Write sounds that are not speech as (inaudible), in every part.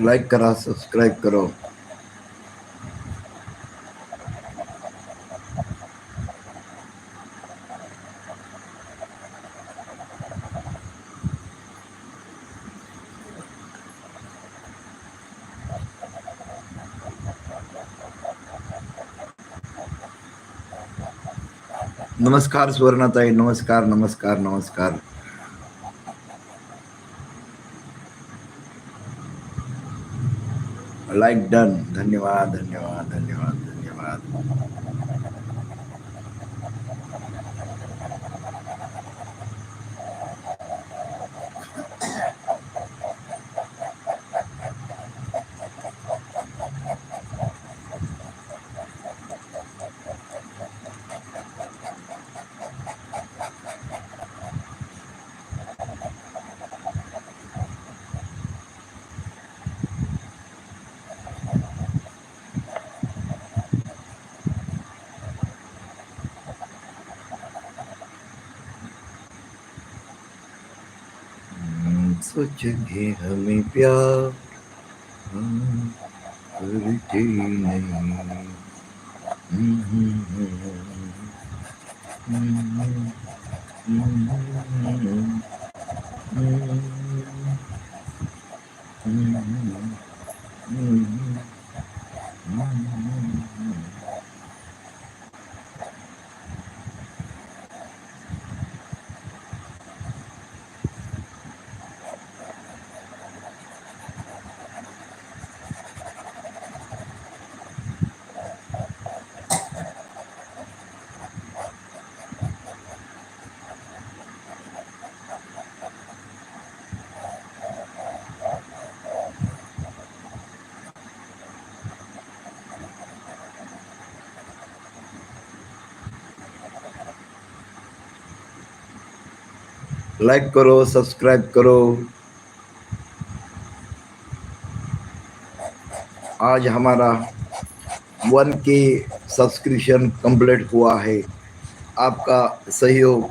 Like करा subscribe करो। नमस्कार सुवर्णाताई नमस्कार नमस्कार नमस्कार। लाइक डन धन्यवाद धन्यवाद धन्यवाद धन्यवाद. हम सोचेंगे हमें प्यार हम करते नहीं लाइक करो, सब्सक्राइब करो। आज हमारा वन के सब्सक्रिप्शन कंप्लीट हुआ है। आपका सहयोग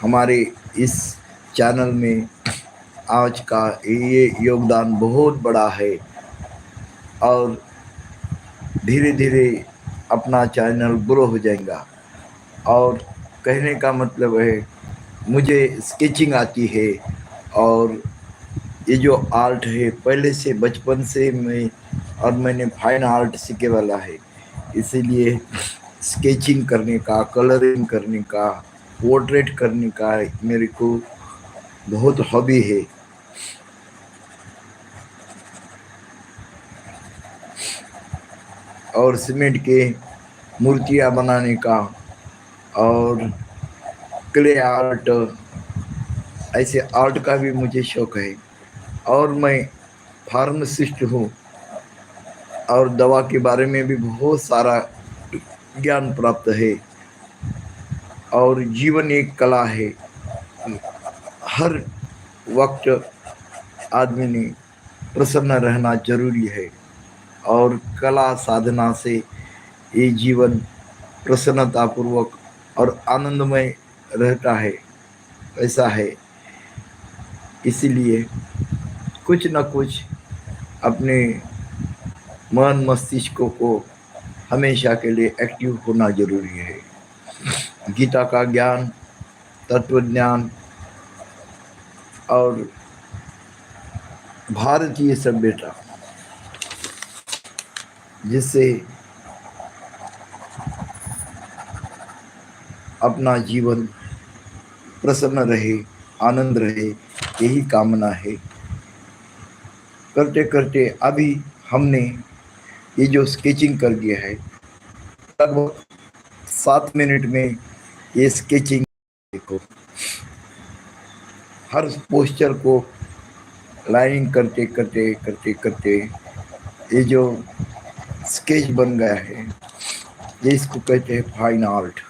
हमारे इस चैनल में आज का ये योगदान बहुत बड़ा है। और धीरे धीरे अपना चैनल ग्रो हो जाएगा। और कहने का मतलब है मुझे स्केचिंग आती है और ये जो आर्ट है, पहले से, बचपन से मैं, और मैंने फाइन आर्ट सीखे वाला है। इसीलिए स्केचिंग करने का कलरिंग करने का पोर्ट्रेट करने का मेरे को बहुत हॉबी है। और सीमेंट के मूर्तियाँ बनाने का और क्ले आर्ट ऐसे आर्ट का भी मुझे शौक है। और मैं फार्मासिस्ट हूँ। और दवा के बारे में भी बहुत सारा ज्ञान प्राप्त है। और जीवन एक कला है। हर वक्त आदमी ने प्रसन्न रहना ज़रूरी है। और कला साधना से ये जीवन प्रसन्नतापूर्वक और आनंदमय रहता है, ऐसा है। इसीलिए कुछ न कुछ अपने मन मस्तिष्क को हमेशा के लिए एक्टिव होना ज़रूरी है। गीता का ज्ञान तत्व ज्ञान और भारतीय सभ्यता, जिससे अपना जीवन प्रसन्न रहे, आनंद रहे, यही कामना है। करते करते अभी हमने ये जो स्केचिंग कर दिया है, लगभग सात मिनट में ये स्केचिंग देखो। हर पोस्टर को लाइनिंग करते करते करते करते ये जो स्केच बन गया है, ये इसको कहते हैं फाइन आर्ट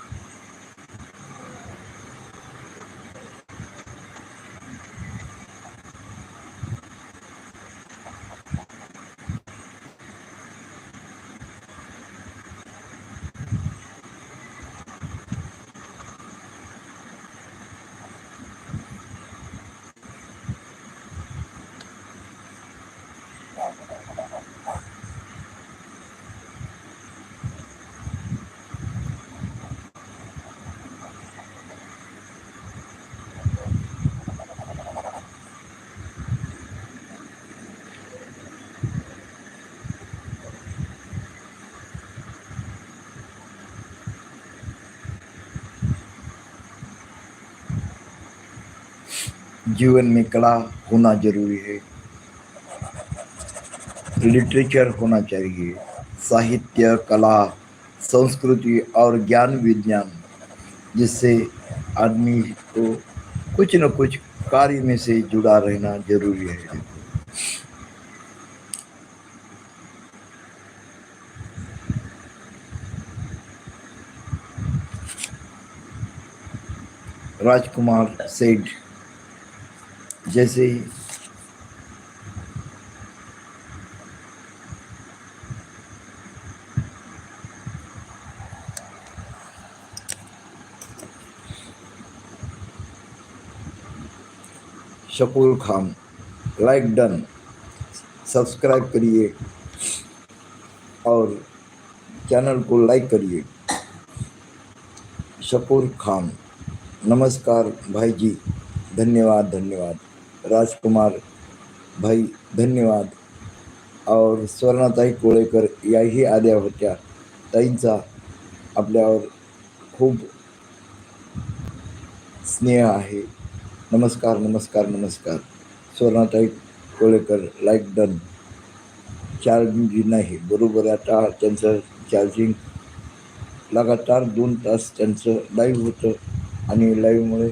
जीवन में कला होना ज़रूरी है। लिटरेचर होना चाहिए। साहित्य, कला, संस्कृति और ज्ञान विज्ञान, जिससे आदमी को कुछ न कुछ कार्य में से जुड़ा रहना ज़रूरी है। राजकुमार सेठ जैसे ही Shakoor Khan like done subscribe करिए और चैनल को लाइक करिए। शकूर खान, नमस्कार भाई जी, धन्यवाद धन्यवाद। राजकुमार भाई धन्यवाद. और स्वर्णाताई कोळेकर याही आल्या होत्या. ताईंचा आपल्यावर खूप स्नेह आहे. नमस्कार नमस्कार नमस्कार. Swarnatai Kolekar like done charging नाही बरोबर आता त्यांचं चार्जिंग लगातार दोन तास त्यांचं लाईव्ह होतं. आणि लाईव्हमुळे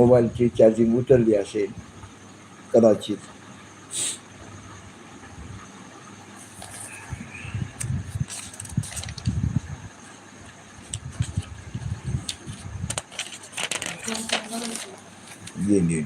मोबाईलची चार्जिंग उतरली असेल कदाचित. येईल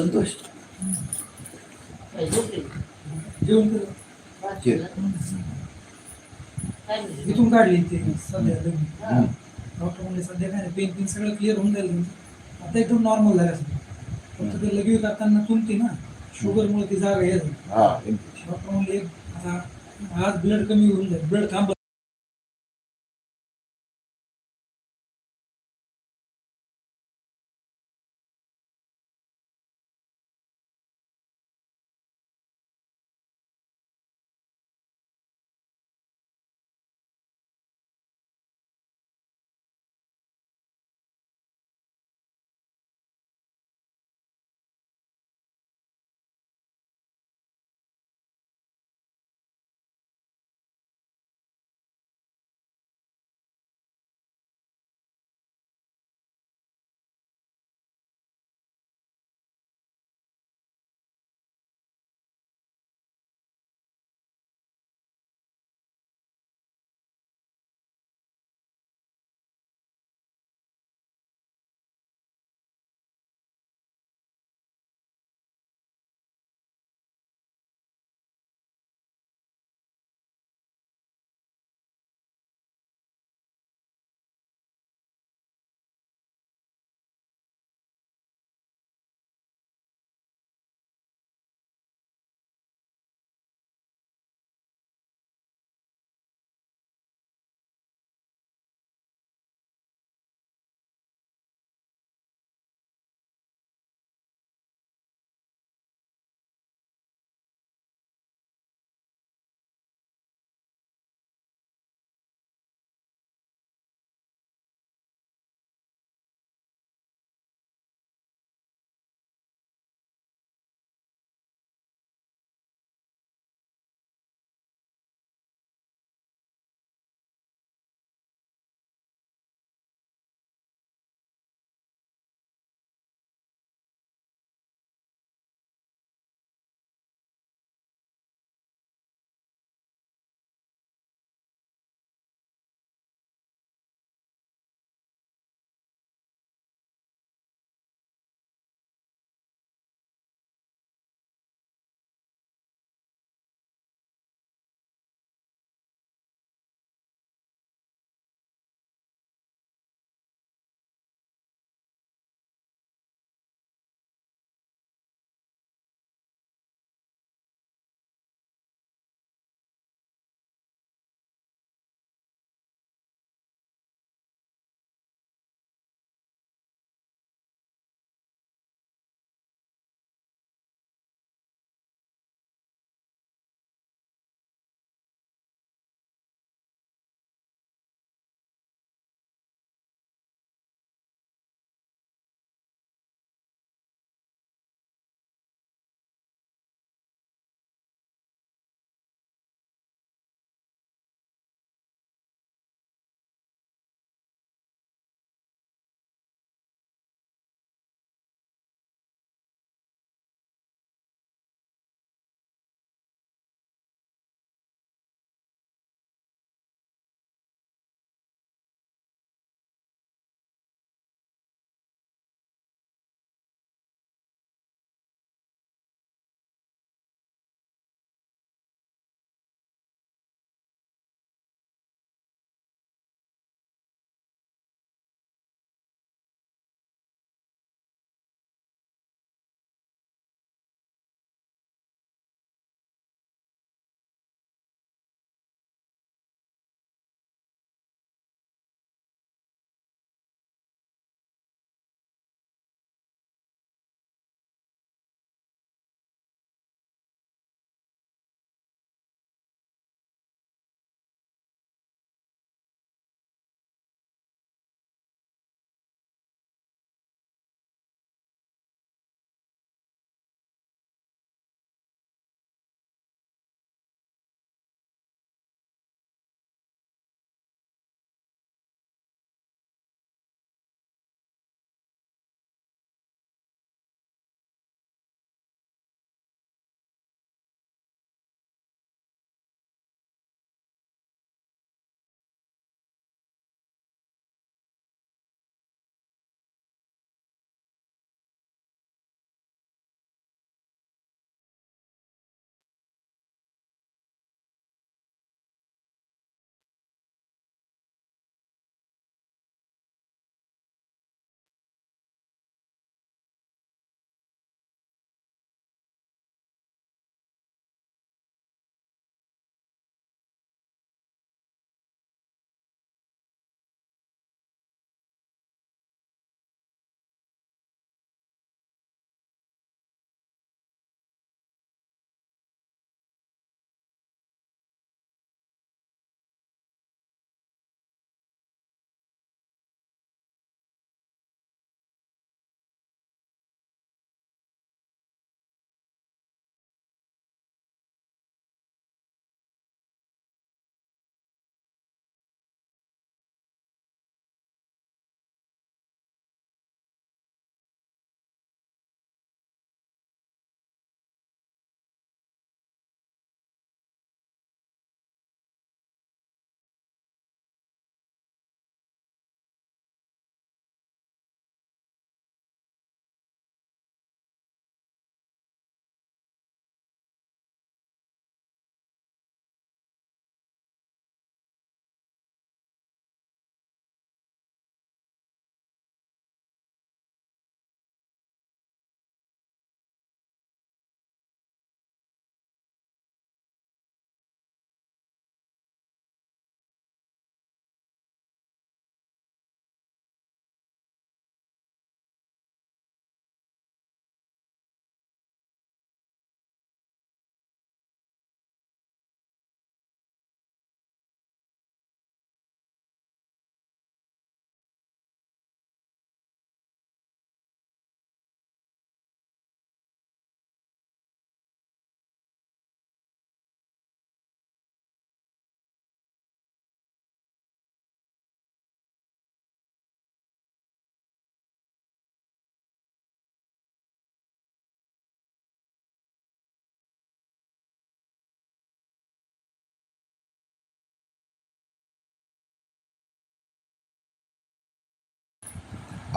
संतोष। इथून काढली ते सध्या हम्म. डॉक्टर म्हणले सध्या काय नाही पेन पेन सगळं क्लिअर होऊन जाईल आता एकदम नॉर्मल झालं असेल फक्त ते लगेच तुमते ना शुगरमुळे ती जागा येत डॉक्टर म्हणले आता आज ब्लड कमी होऊन जाईल ब्लड थांबत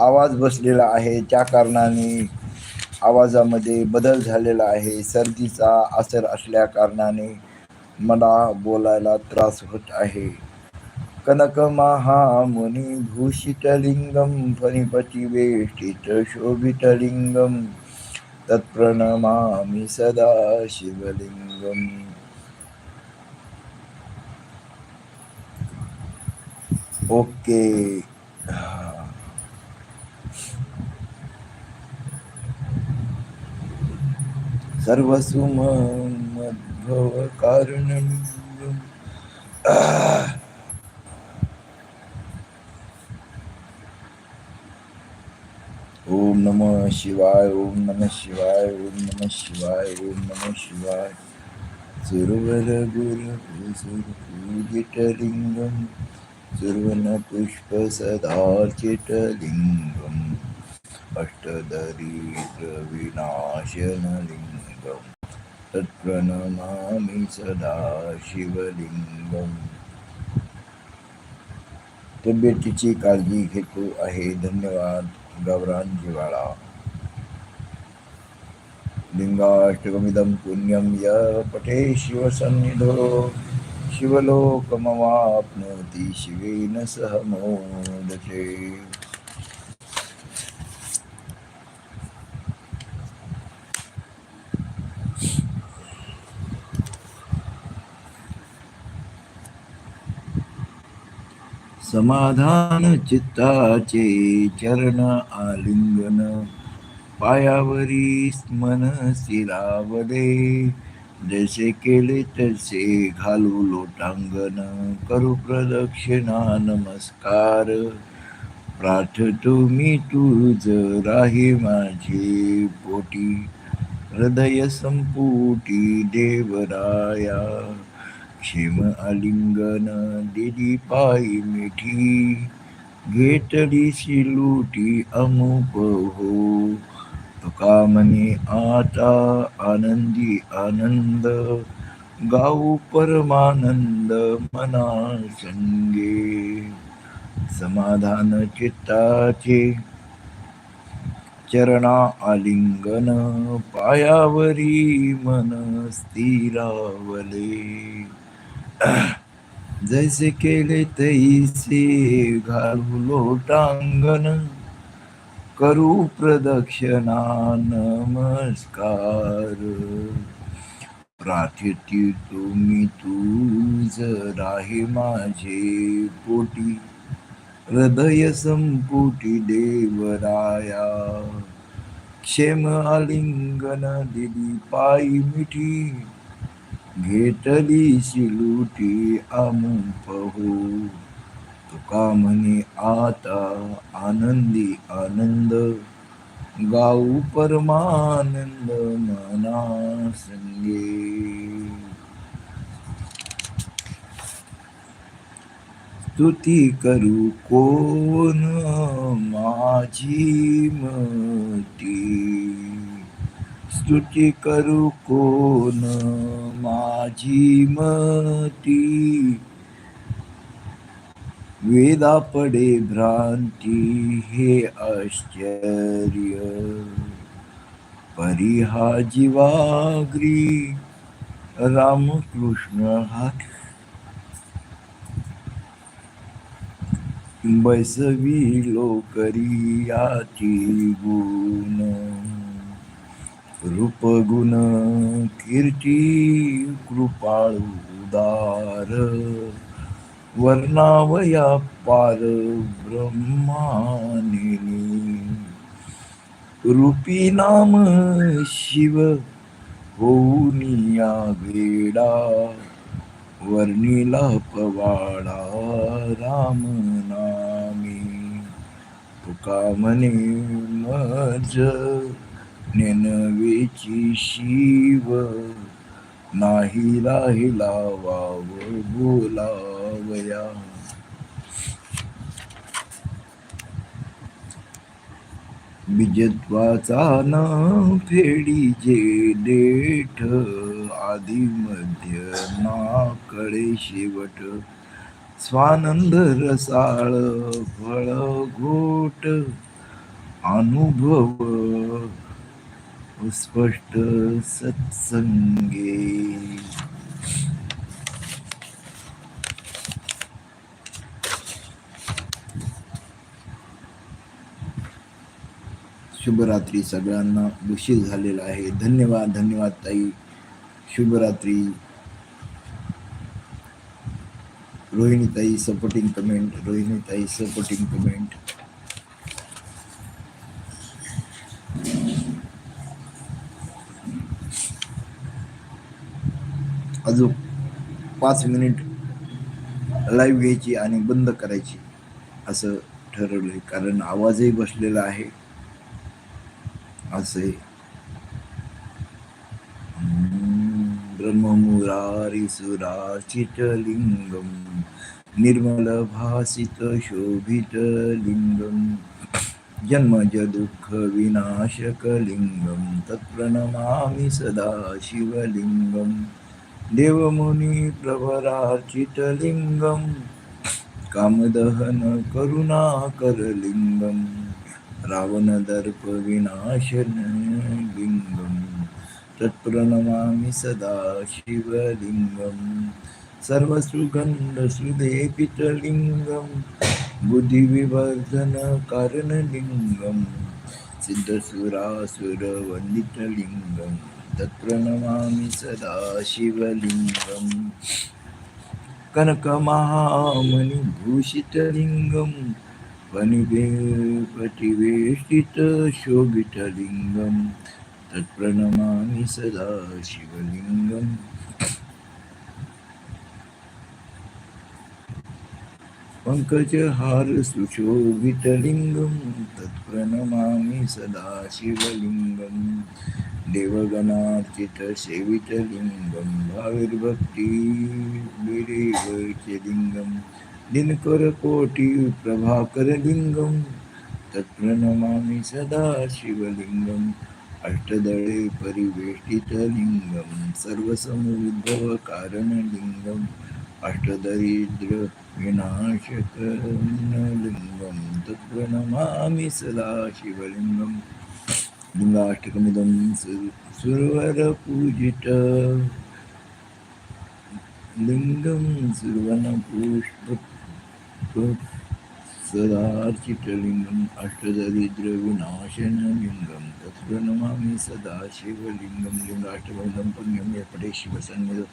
आवाज बसलेला आहे. त्या कारणाने आवाजामध्ये बदल झालेला आहे. सर्दीचा असर असल्या कारणाने मला बोलायला त्रास होत आहे. कनक महामुनी भूषितलिंगम फणिपती वेष्टित शोभितलिंगम तत्प्रणमामि सदा शिवलिंगम. ओके. सर्वसुम मद्भव कारणं ओम नमः शिवाय, ओम नमः शिवाय, ओम नमः शिवाय, ओम नमः शिवाय। सुरवर गुरु पूजितलिंगम तत्प्रणमामि सदा शिवलिंगम काळजी घेतो आहे, धन्यवाद गौरान जिवाळा लिंगाष्टकमिदं पुण्यं य पठे शिवसन्निधो। शिवलोकमवाप्नोति शिवेन सह मोदते समाधान चित्ताचे चरण आलिंगन. पायावरी मन लावले. जैसे केले तसे घालू लोटांगण. करू प्रदक्षिणा नमस्कार. प्रार्थतो मी तुझ राही माझे पोटी. हृदय संपुटी देवराया. क्षेम आलिंगन दिली पायी मिठी घेतली शिलुटी अमुप हो तुका म्हणे आता आनंदी आनंद गाऊ परमानंद मना संगे समाधान चित्ताचे चरणा आलिंगन पायावरी मन स्थिरावले (clears throat) जैसे केले तैसे घालू लोटांगण करू प्रदक्षिणा नमस्कार। प्रार्थी तुम्ही तुझ राहे माझे पोटी हृदय संपुटी देवराया। क्षेम आलिंगन दिली पायी मिठी घेतली शिलुटी अमुपहो तुका म्हणे आता आनंदी आनंद. गाऊ परमानंद मना संगे. स्तुती करू कोण? माझी मती. स्तुती करू कोण माझी मती? वेदा पडे भ्रांती हे आश्चर्य। परिहा जीवाग्री रामकृष्ण हात बैसवी लोकरी याची गुण। रूपगुण कीर्ती कृपाळू उदार। वर्णावया पार ब्रह्मानिनी। रूपी नाम शिव होऊनिया वेडा। वर्णिला पवाडा राम नामी। तुका मने मज नेनवेची शिव. नाही राहिला वाव बोलावया. बीजत्वाचा ना फेडी जे देठ. आधी मध्य ना कळे शेवट. स्वानंद रसाळ फळ घोट. अनुभव स्पष्ट सत्संगे। शुभरात्री सगळ्यांना उशीर झालेला आहे. धन्यवाद धन्यवाद ताई. शुभरात्री. Rohinitai supporting comment Rohinitai supporting comment अजून पाच मिनिट लाईव्ह घ्यायची आणि बंद करायची असं ठरवलं आहे कारण आवाजही बसलेला आहे. असे ब्रह्ममुरारिसुराचितलिङ्गं निर्मलभासितशोभितलिङ्गं जन्मजदुःखविनाशकलिङ्गं तत्प्रणमामि सदाशिवलिङ्गम् देवमुनिप्रवरार्चितलिङ्गं कामदहन करुणाकरलिङ्गं रावणदर्पविनाशनलिङ्गं तत्प्रणमामि सदा शिवलिङ्गं सर्वसुगन्धसुलेपितलिङ्गं बुद्धिविवर्धनकारणलिङ्गं सिद्धसुरासुरवन्दितलिङ्गम् तत्प्रणमामि सदा शिवलिङ्गम्। कनकमहामणिभूषितलिङ्गं वनिवे प्रतिवेष्टितशोभितलिङ्गं तत्प्रणमामि सदा पंकजहार सुशोभितलिङ्गं तत्प्रणमामि सदा सदाशिवलिङ्गं देवगणार्चितसेवितलिङ्गं भाविर्भक्तिलिङ्गं दिनकरकोटिप्रभाकरलिङ्गं तत्प्रणमामि सदा शिवलिङ्गम् अष्टदळे परिवेष्टितलिङ्गं सर्वसमुद्भवकारणलिङ्गम् अष्टदरिद्र विनाशकर्णलिङ्गं तत्प्रणमामि सदा शिवलिङ्गं लिङ्गाष्टकमिदं सुरवरपूजित लिङ्गं सुरवनपुष्प सदार्चितलिङ्गम् अष्टदरिद्रविनाशनलिङ्गं तत्प्रणमामि सदा शिवलिङ्गं लिङ्गाष्टकमिदं पुण्यं यपटे शिवसन्निधौ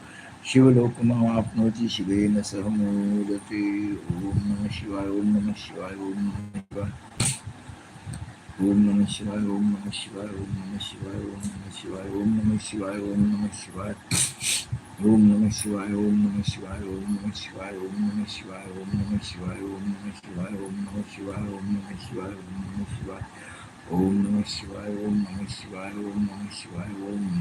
शिवलोकमाप्नोति शिवेन सह मोदते ॐ नमः शिवाय ओम नमः शिवाय ॐ नमः शिवाय ओम नमः शिवाय ओम नमः शिवाय ओम नमः शिवाय ओम नमः शिवाय ओम नमः शिवाय ओम नमः शिवाय ओम नमः शिवाय ओम नमः शिवाय ओम नमः शिवाय ओम नमः शिवाय ओम नमः शिवाय ओम नमः शिवाय ओम नमः शिवाय ओम नमः शिवाय ओम नमः शिवाय ओम नमः शिवाय ओम नमः शिवाय ओम नमः शिवाय ओम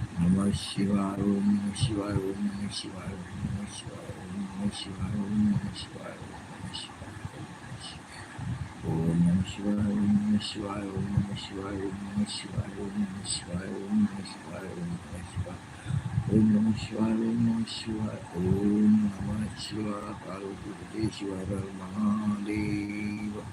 நம சிவாய ஓம் நம சிவாய ஓம் நம சிவாய ஓம் நம சிவாய ஓம் நம சிவாய ஓம் நம சிவாய ஓம் நம சிவாய ஓம் நம சிவாய ஓம் நம சிவாய ஓம் நம சிவாய ஓம் நம சிவாய ஓம் நம சிவாய ஓம் நம சிவாய ஓம் நம சிவாய ஓம் நம சிவாய ஓம் நம சிவாய பார்வதி சிவாய மகாதேவா